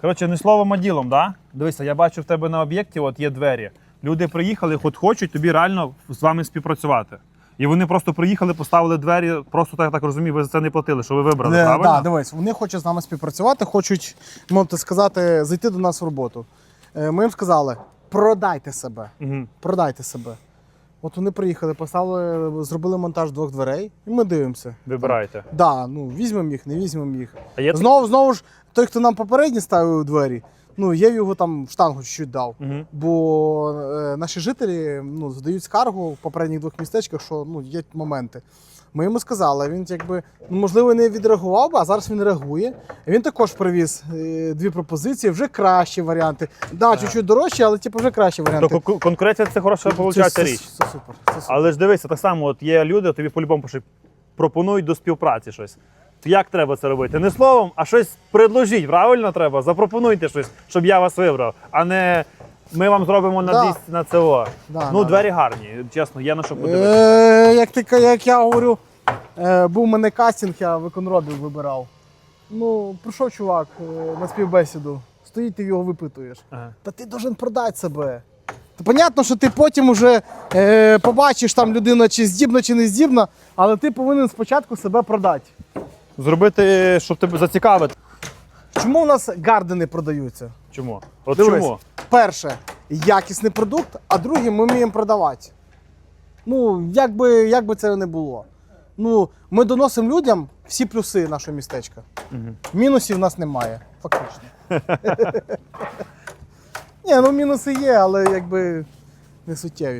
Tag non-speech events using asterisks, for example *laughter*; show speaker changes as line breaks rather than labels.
Коротше, не словом, а ділом, да? Дивися, я бачу в тебе на об'єкті, от є двері. Люди приїхали, хоч хочуть тобі реально з вами співпрацювати. І вони просто приїхали, поставили двері, просто так, так розумію, ви за це не платили, що ви вибрали,
Е,
правильно?
Да, дивись, вони хочуть з нами співпрацювати, хочуть, можна сказати, зайти до нас в роботу. Е, Ми їм сказали: продайте себе,
Угу.
продайте себе. От вони приїхали, поставили, зробили монтаж двох дверей, і ми дивимося.
Вибирайте.
Да, ну візьмемо їх, не візьмемо їх.
А є
Знову, знову ж, той, хто нам попередні ставив двері, ну я його там в штангу чуть дав.
Угу.
Бо е, наші жителі ну, задають скаргу в попередніх двох містечках, що ну, є моменти. Ми йому сказали, він якби ну, можливо не відреагував би, а зараз він реагує. Він також привіз е, дві пропозиції, вже кращі варіанти. Да, чуть-чуть дорожчі, але типу вже кращі варіанти.
То кон- конкуренція це хороша
Це-
виходить
це,
річ.
Це, супер. Це супер.
Але ж дивися, так само, от є люди, тобі по-любому пишуть, пропонують до співпраці щось. Як треба це робити? Не словом, а щось предложіть, правильно треба? Запропонуйте щось, щоб я вас вибрав, а не ми вам зробимо на
Да.
200 на ЦО.
Да,
ну,
да,
двері гарні, чесно, є на що подивитися.
Е, як, ти, як я говорю, е, був у мене кастинг, я виконробів вибирав. Ну, прийшов чувак е, на співбесіду, стоїть, ти його випитуєш.
Ага.
Та ти должен продати себе. Та понятно, що ти потім уже е, побачиш там людина, чи здібна, чи не здібна, але ти повинен спочатку себе продати.
Зробити, щоб тебе зацікавити.
Чому у нас гардени продаються?
Чому? От
Дивись,
чому?
Перше, якісний продукт, а друге, ми вміємо продавати. Ну, як би, як би це не було. Ну, ми доносимо людям всі плюси нашого містечка.
Мгм.
Мінусів в нас немає, фактично. *laughs* Ні, ну мінуси є, але якби не суттєві.